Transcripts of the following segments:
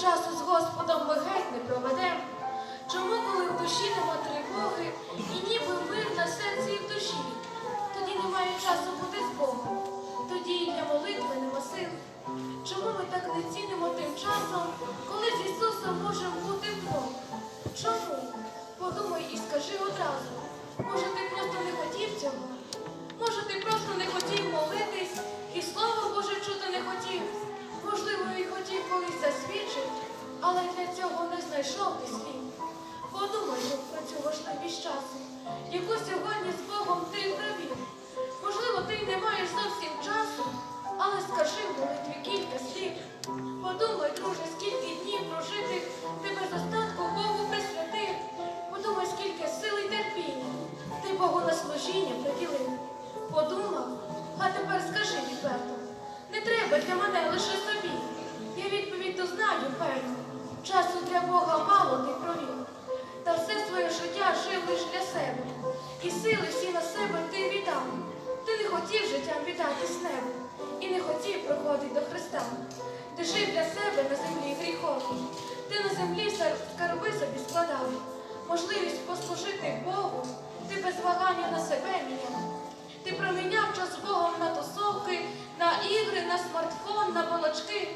часу з Господом ми геть не проведем? Чому, коли в душі нема тривоги, і ніби мир на серці і в душі, тоді немає часу бути з Богом, тоді і для молитви нема сил. Чому ми так не цінимо тим часом, коли з Ісусом можемо бути вдвох? Чому? Подумай і скажи одразу. Може, ти просто не хотів цього? Може, ти просто колись засвідчити, але для цього не знайшов ти слів. Подумай про цю важливість часу, яку сьогодні з Богом ти провів. Можливо, ти й не маєш зовсім часу, але скажи молитві кілька слів. Подумай, друже, скільки днів прожитих ти без остатку Богу присвятив. Подумай, скільки сил і терпіння ти Богу на служіння приділив. Подумав, а тепер скажи відверто, не треба для мене лише собі. Сили всі на себе ти віддав. Ти не хотів життям віддатись небу. І не хотів проходити до Христа. Ти жив для себе на землі гріховній. Ти на землі скарби собі складав. Можливість послужити Богу ти без вагання на себе міняв. Ти проміняв час Богом на тусовки, на ігри, на смартфон, на балачки.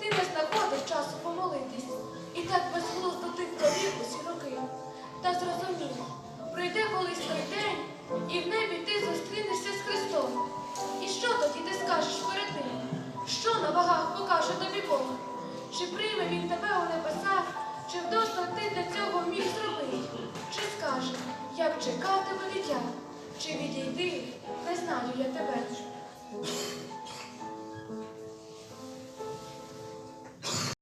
Ти не знаходив часу помолитись. І так безглуздо ти провів усі Чи відійди, не знаю я тебе.